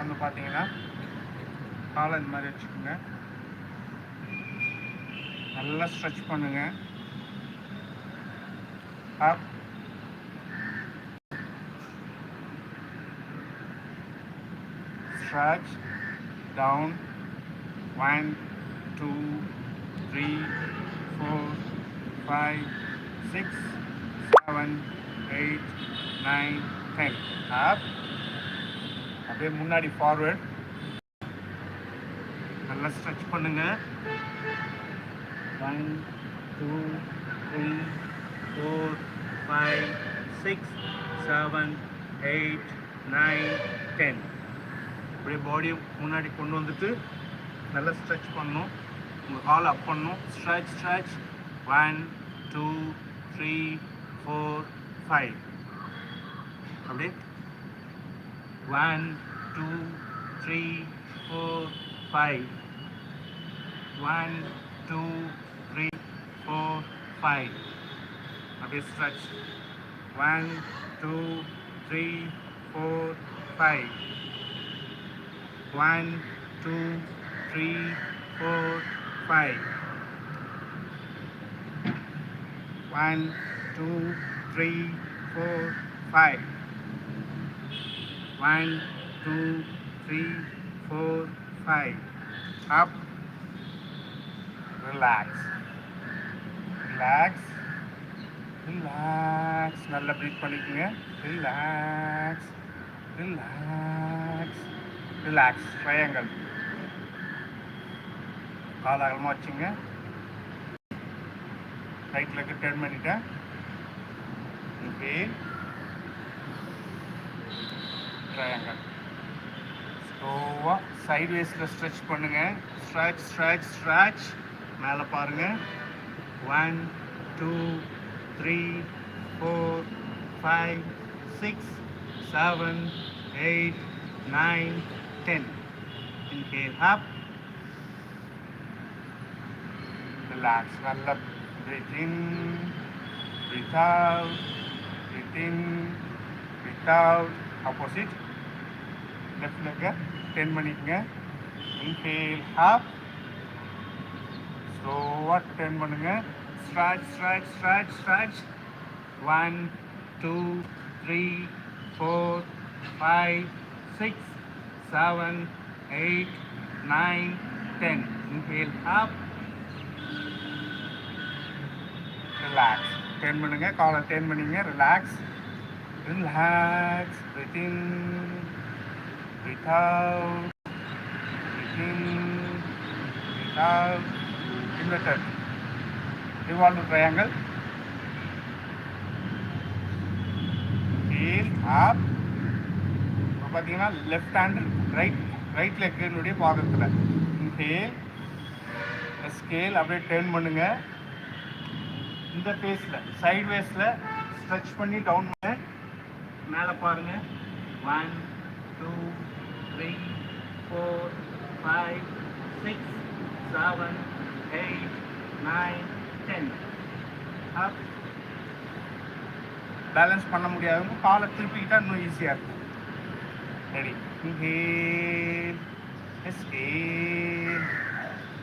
வந்து பார்த்தீங்கன்னா காலை இந்த மாதிரி வச்சுக்கோங்க நல்லா ஸ்ட்ரெச் பண்ணுங்க up stretch down one two three four five six seven eight nine ten up அப்படியே முன்னாடி ஃபார்வர்ட் நல்லா ஸ்ட்ரெச் பண்ணுங்க. One two three four five six seven eight nine ten அப்படியே பாடியை முன்னாடி கொண்டு வந்துட்டு நல்லா ஸ்ட்ரெச் பண்ணணும். உங்கள் கால் அப் பண்ணணும். Stretch stretch one two three four five அப்படியே. One two, three, four, five. One, two, three, four, five. Now stretch. One, two, three, four, five. One, two, three, four, five. One, two, three, four, five. One, two, three, four, five. Up. Relax. Relax. Relax. நல்லா breathe பண்ணிக்கோங்க relax relax relax triangle கால் அகலமாக வச்சுங்க right leg turn பண்ணிட்டேன் okay triangle ஸ்லோவாக சைட்வேஸில் stretch பண்ணுங்கள் stretch stretch stretch மேலே பாருங்கள் one two three four five six seven eight nine ten inhale up relax நல்லா breathe in, breathe out, breathe in, breathe out. Left டென் பண்ணிக்கங்க. Inhale half ஸ்லோவாக டென் பண்ணுங்க. Stretch stretch stretch stretch one two three four five six seven eight nine ten inhale half relax ten பண்ணுங்க. காலை ten பண்ணிங்க. Relax relax within in breathe out breathe in breathe out inverted revolve triangle heel up பார்த்தீங்கன்னா left hand right right லெக்கினுடைய பாதத்தில் inhale ஸ்கேல் அப்படியே turn பண்ணுங்க இந்த பேஸில் சைட் வேஸில் ஸ்ட்ரெச் பண்ணி டவுன் பண்ண மேலே பாருங்க one two three four five six seven eight nine ten up balance பண்ண முடியாதவங்க காலை திருப்பிக்கிட்டா இன்னும் ஈஸியாக இருக்கும். Ready inhale exhale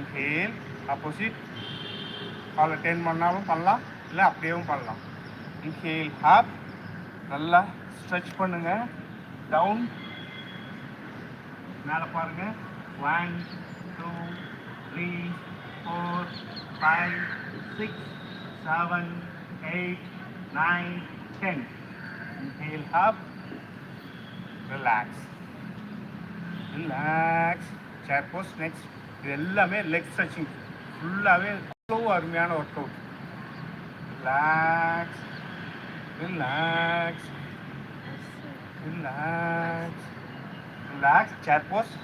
inhale opposite காலை டென் பண்ணாலும் பண்ணலாம் இல்லை அப்படியேவும் பண்ணலாம். இன்ஹேல் ஹாப் நல்லா ஸ்ட்ரெச் பண்ணுங்கள் டவுன் மேலே பாருங்க. One two three four five six seven eight nine ten feel hop relax relax chair pose next இது எல்லாமே லெக் ஸ்ட்ரெச்சிங் ஃபுல்லாகவே அவ்வளோ அருமையான work out relax relax relax relax chair pose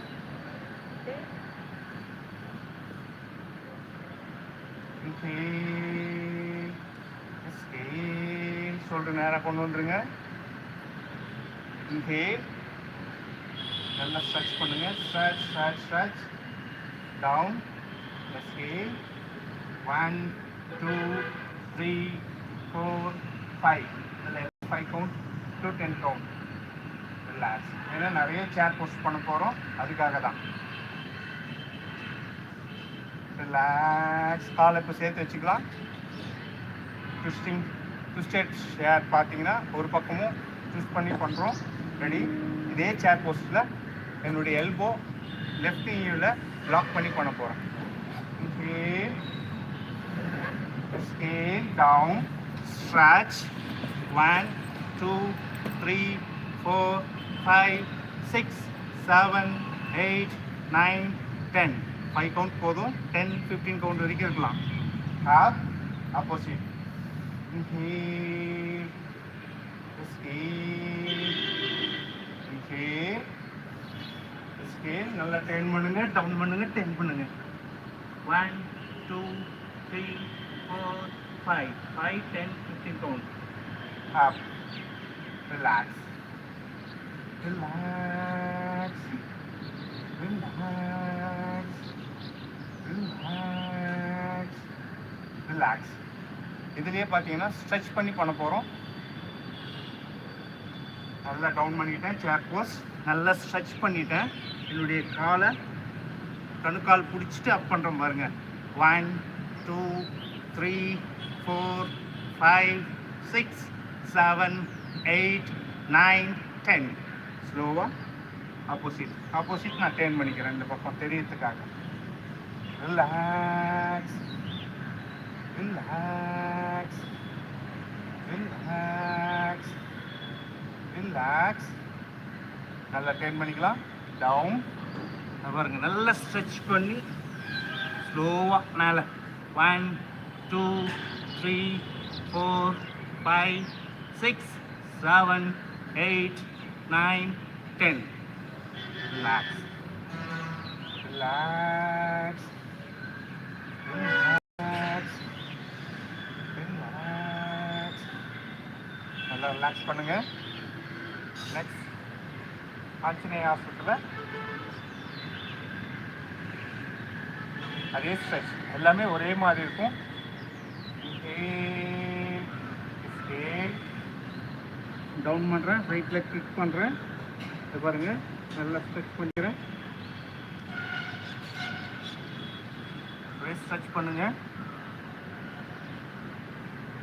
சொல்லிட்டு நேராக கொண்டு வந்துருங்க. இன்ஹேல் நல்லா ஸ்ட்ரெச் பண்ணுங்க. Stretch stretch stretch down scale one two three four five இதில் five count to ten count relax ஏன்னா நிறைய சேர் போஸ்ட் பண்ண போகிறோம் அதுக்காக தான் ரிலாக்ஸ் காலை இப்போ சேர்த்து வச்சுக்கலாம். ட்விஸ்டிங் ட்விஸ்டட் ஷேர் பார்த்தீங்கன்னா ஒரு பக்கமும் ட்விஸ்ட் பண்ணி பண்ணுறோம் ரெடி இதே சேர் போஸ்ட்டில் என்னுடைய எல்போ லெஃப்ட் ஈவில் பிளாக் பண்ணி பண்ண போகிறேன் scale down. Stretch. One two three four five six seven eight nine ten. Five count போதும். டென் ஃபிஃப்டீன் கவுண்ட் வரைக்கும் இருக்கலாம். Half opposite inhale. Scale inhale. நல்லா டென் பண்ணுங்க. டவுன் பண்ணுங்க. டென் பண்ணுங்க. One two three four five five ten fifteen count half relax relax relax Relax. Relax இதுலேயே பார்த்தீங்கன்னா stretch பண்ணி பண்ண போகிறோம் நல்லா டவுன் பண்ணிட்டேன் சேர் போஸ் நல்லா ஸ்ட்ரெச் பண்ணிட்டேன். என்னுடைய காலை கணுக்கால் பிடிச்சிட்டு அப் பண்ணுறோம் பாருங்க. One two three four five six seven eight nine ten ஸ்லோவாக ஆப்போசிட் ஆப்போசிட் நான் டேர்ன் பண்ணிக்கிறேன் இந்த பக்கம். தெரியறதுக்காக. ரிலாக்ஸ் ரிலாக்ஸ் ரிலாக்ஸ் ரிலாக்ஸ் நல்லா டேர்ன் பண்ணிக்கலாம். டவுன் பாருங்க நல்லா ஸ்ட்ரெச் பண்ணி ஸ்லோவாக மேலே. One two three four five six seven eight nine ten relax relax relax relax நல்லா ரிலாக்ஸ் பண்ணுங்க. நெக்ஸ்ட் ஆஞ்சநேய ஹாஸ்பிட்டலில் அதே ஸ்ட்ரெச் எல்லாமே ஒரே மாதிரி இருக்கும். டவுன் பண்ணுறேன் ரைட்டில் கிளிக் பண்ணுறேன் இது பாருங்கள் நல்லா ஸ்ட்ரெச் பண்ணிக்கிறேன். ஒரே ஸ்ட்ரெச் பண்ணுங்க.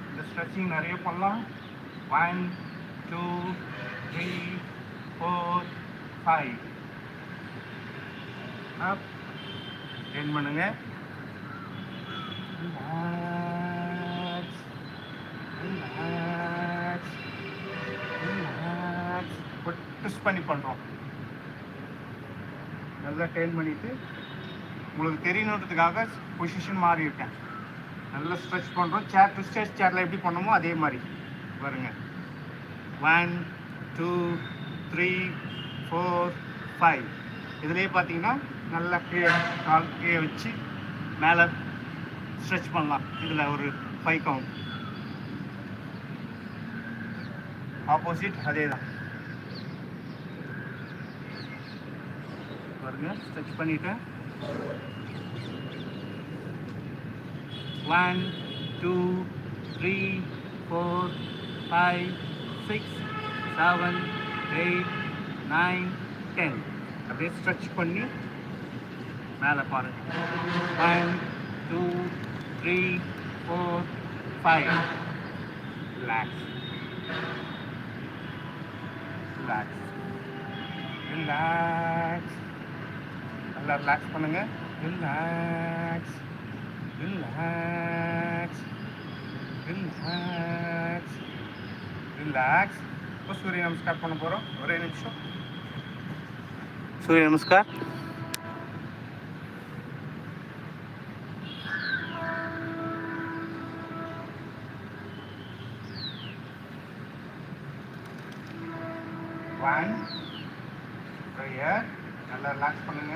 இந்த ஸ்ட்ரெச்சிங் நிறைய பண்ணலாம். One two three four five up ten பண்ணுங்கள் Relax. Relax. Relax. But twist பண்ணி பண்ணுறோம் நல்லா டேர்ன் பண்ணிவிட்டு உங்களுக்கு தெரியணுன்றதுக்காக பொசிஷன் மாறி இருக்கேன் நல்லா ஸ்ட்ரெச் பண்ணுறோம் சேர் ட்விஸ்டட் சேரில் எப்படி பண்ணமோ அதே மாதிரி. பாருங்க. One two three four five இதுலேயே பார்த்தீங்கன்னா நல்லா கீழே கால் கீழே வச்சு மேலே ஸ்ட்ரெச் பண்ணலாம். இதில் ஒரு ஃபைவ் கவுண்ட் ஆப்போசிட் அதே தான் பாருங்கள் ஸ்ட்ரெச் பண்ணிட்டேன் one two three four five six seven eight nine ten அப்படியே ஸ்ட்ரெச் பண்ணி மேலே பாருங்கள் one two three four five relax relax relax நல்லா ரிலாக்ஸ் பண்ணுங்க. ரிலாக்ஸ் ரிலாக்ஸ் ரிலாக்ஸ் ரிலாக்ஸ் இப்போ சூரிய நமஸ்கார் பண்ண போகிறோம் ஒரே நிமிஷம். சூரிய நமஸ்கார். ஒன் ப்ரேயர் நல்லா ரிலாக்ஸ் பண்ணுங்க.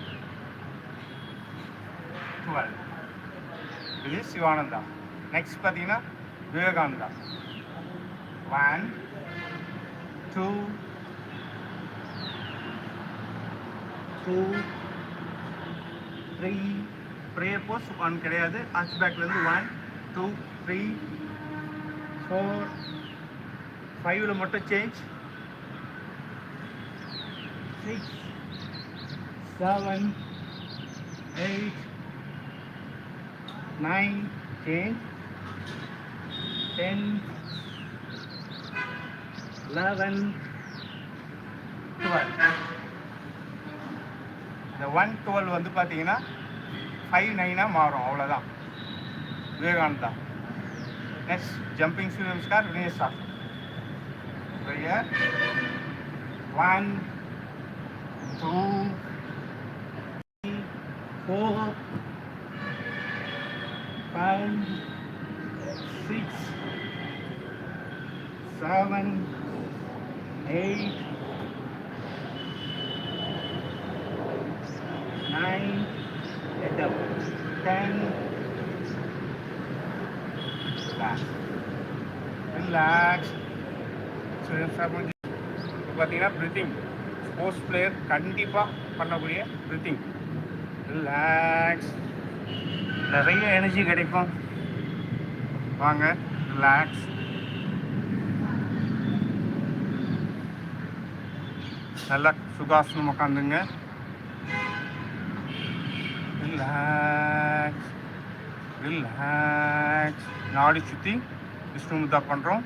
twelve. இது சிவானந்தா. நெக்ஸ்ட் பார்த்தீங்கன்னா Vivekananda. One two two three prayer pose one கிடையாது. ஆர்ச் பேக்லேருந்து ஒன் டூ த்ரீ ஃபோர் ஃபைவ்ல மட்டும் change six seven eight nine change ten eleven twelve இந்த ஒன் டுவெல் வந்து பார்த்தீங்கன்னா ஃபைவ் நைனாக மாறும். அவ்வளோதான் விவேகானந்தா. நெக்ஸ்ட் ஜம்பிங் சூரிய நமஸ்கார் வினேஷ் சாஸ்திரம் prayer. One, two, three, four, five, six, seven, eight, nine, ten. Relax. Relax. இப்போ பார்த்தீங்கன்னா ப்ரித்திங் ஸ்போர்ட்ஸ் பிளேயர் கண்டிப்பாக பண்ணக்கூடிய ப்ரித்திங் ரிலாக்ஸ் நிறைய எனர்ஜி கிடைக்கும். வாங்க ரிலாக்ஸ் நல்லா சுகாசனம் உட்காந்துங்க ரிலாக்ஸ் ரிலாக்ஸ் நாடி சுற்றி விஷ்ணு முத்தா பண்ணுறோம்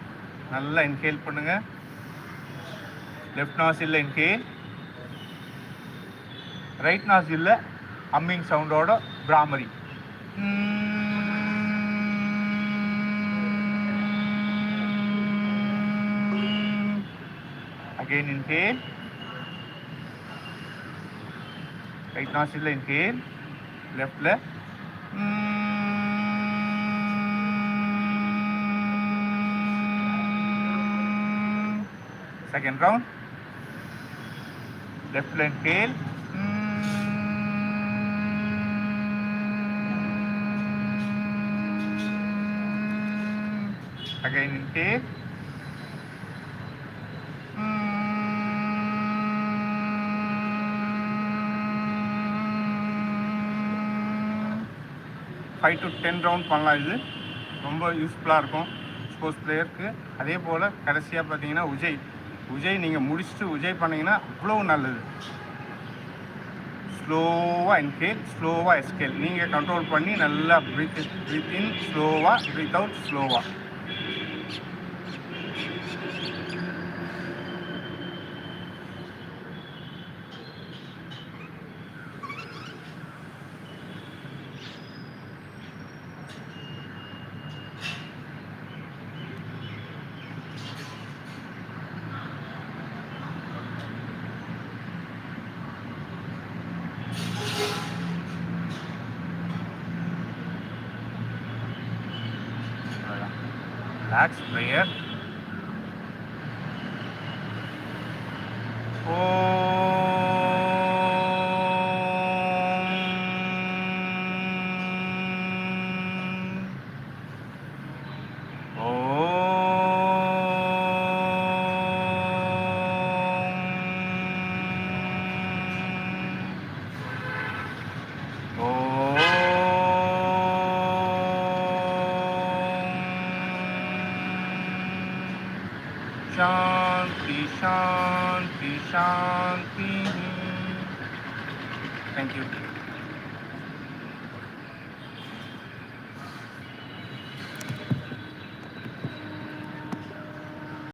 நல்லா இன்ஹேல் பண்ணுங்கள் லெஃப்ட் நாசில்ல இன்ஹேல் ரைட் நாசில்ல அம்மிங் சவுண்டோட பிராமரி அகெயின் இன்ஹேல் ரைட் நாசில்ல இன்ஹேல் லெஃப்ட்ல Second round. Left line tail. Again inhale. Five to ten round பண்ணலாம் இது. ரொம்ப யூஸ்ஃபுல்லாக இருக்கும் ஸ்போர்ட்ஸ் பிளேயருக்கு அதே போல் கடைசியாக பார்த்தீங்கன்னா உஜய் உஜய் நீங்கள் முடிச்சுட்டு உஜய் பண்ணிங்கன்னா அவ்வளோ நல்லது. ஸ்லோவாக இன்ஹேல் ஸ்லோவாக எஸ்கேல் நீங்கள் கண்ட்ரோல் பண்ணி நல்லா ப்ரீத் ப்ரீத் இன் ஸ்லோவாக ப்ரீத் அவுட் ஸ்லோவாக Relax prayer. Shanti oh. Krishna